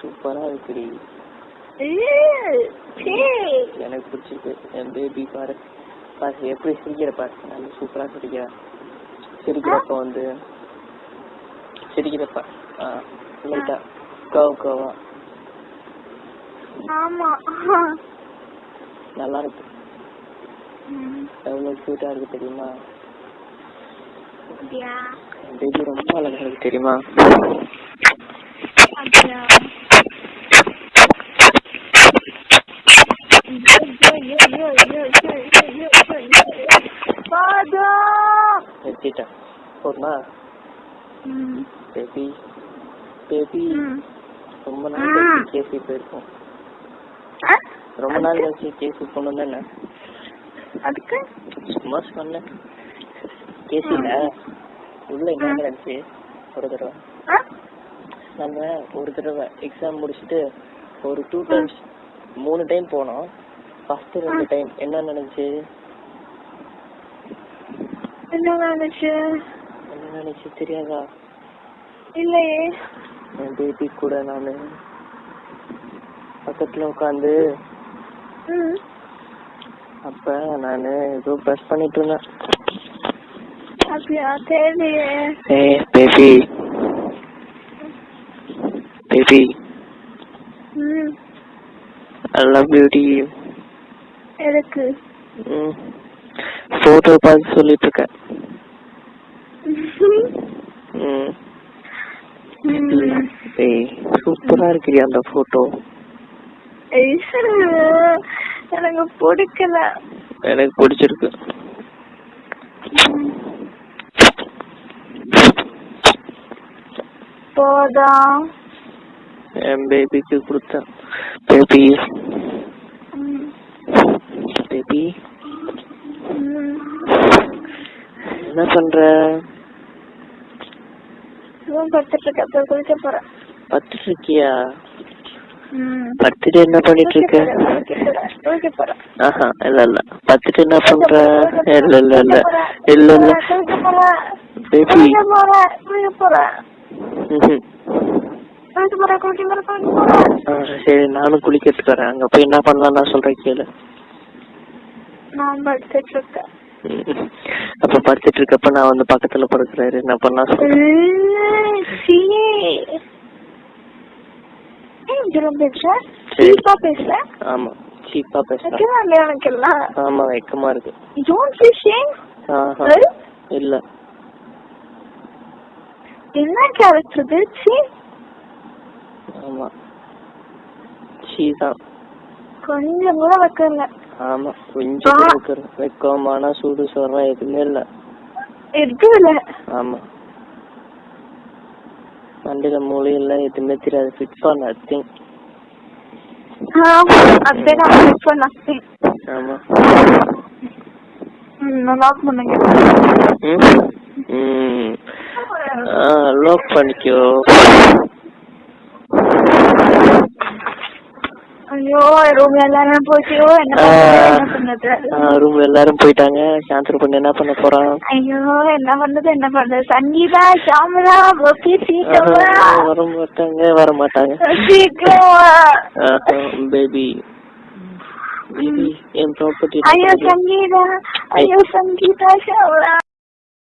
சூப்பரா இருக்குடி. எனக்கு பிடிச்சிருக்கு. என் பேபி பாரு. பாரு எப்படி சிரிக்கிற பாரு. நல்ல சூப்பரா சிரிக்கிறா. சிரிக்கிறப்ப வந்து சிரிக்கிறப்ப லைட்டா கவ் கவா ஆமா. நல்லா இருக்கு. எவ்வளவு கியூட்டா இருக்கு தெரியுமா? பேபி ரொம்ப அழகா இருக்கு தெரியுமா. நிறுத்திட்டேன். போதுமா? Baby baby. ரொம்ப நாள் கழிச்சு கேசி போயிருக்கோம்? ரொம்ப நாள் கழிச்சு கேசி போகணும் தானே? அதுக்கு? சும்மா சொன்னேன். கேசில உள்ள என்ன நடந்துச்சு? ஒரு தடவை? நம்ம ஒரு தடவை எக்ஸாம் முடிச்சுட்டு ஒரு டூ டைம்ஸ் மூணு டைம் போனோம். ஃபர்ஸ்ட் ரெண்டு டைம் என்ன நடந்துச்சு? என்ன நடந்துச்சு? என்ன நடந்துச்சு தெரியாதா? இல்லையே. என் பேபி கூட நானு பக்கத்துல உட்காந்து அப்ப நானு ஏதோ ப்ரெஸ் பண்ணிட்டு இருந்தேன். அப்படியா தெரியலையே ஏய் பேபி பேபி ம் ஐ லவ் எதுக்கு ம் போட்டோ பார்த்து சொல்லிட்டு இருக்கேன் ம். ஏய் சூப்பரா இருக்கிறியா அந்த போட்டோ எனக்கு பிடிக்கல எனக்கு பிடிச்சிருக்கு ம். போதா? என் பேபிக்கு கொடுத்தேன். பேபி. பேபி. என்ன பண்ற? படுத்துட்டு இருக்க அப்புறம் குளிக்க போறேன் இருக்கியா. பத்துட்டு என்ன பண்ணிட்டு இருக்க ஆஹா இல்ல இல்ல. பத்துட்டு என்ன பண்ற? இல்ல இல்ல இல்ல. இல்ல இல்ல. குளிக்க போறேன் பேபி சரி நானும் குளிக்கிறதுக்கு வரேன் அங்க போய் என்ன பண்ணலாம் நான் சொல்றேன் கேளு நான் படுத்துட்டு இருக்கேன். அப்ப படுத்துட்டு இருக்கப்ப நான் வந்து பக்கத்துல படுக்கிறாரு என்ன பண்ணா சொல்றேன் ஏய், சீ. ஏன் இப்படிலாம் பேசுற? சரி. சீப்பா பேசுற? ஆமா சீப்பா பேசுறேன் உனக்கு எல்லாம்? ஆமா வெக்கமா இருக்கு shame? ஆஹா Well, இல்ல என்ன கேரக்டர் இது? சீ. ஆமா. சீ தான். கொஞ்சம் கூட வைக்கல. ஆமா கொஞ்சம் இருக்கிற வெக்கம் மன சூடு சொரம் எதுவுமே இல்ல. எதுவும் இல்ல. ஆமா. மண்டையில மூளை இல்ல எதுவுமே தெரியாது. ஃபிட் ஃபார் நத்திங் நான் wait for nothing. ஆமா. lock பண்ணுங்க. ம் ம். ஆ. லாக் பண்ணிக்கோ. ஐயோ ரூம் எல்லாரும் போச்சு. என்ன ஆ, பண்றது? என்ன ஆ, பண்றது ரூம் எல்லாரும் போயிட்டாங்க. பொண்ணு என்ன பண்ண போறான் ஐயோ என்ன பண்றது? என்ன பண்றது? சங்கீதா கோபி ஆஹா, சீக்கிரமா வர மாட்டாங்க வர மாட்டாங்க சீக்கிரமா பேபி பேபி என் ப்ராப்பர்ட்டி ஐயோ சங்கீதா. ஐயோ சங்கீதா ஷாமலா.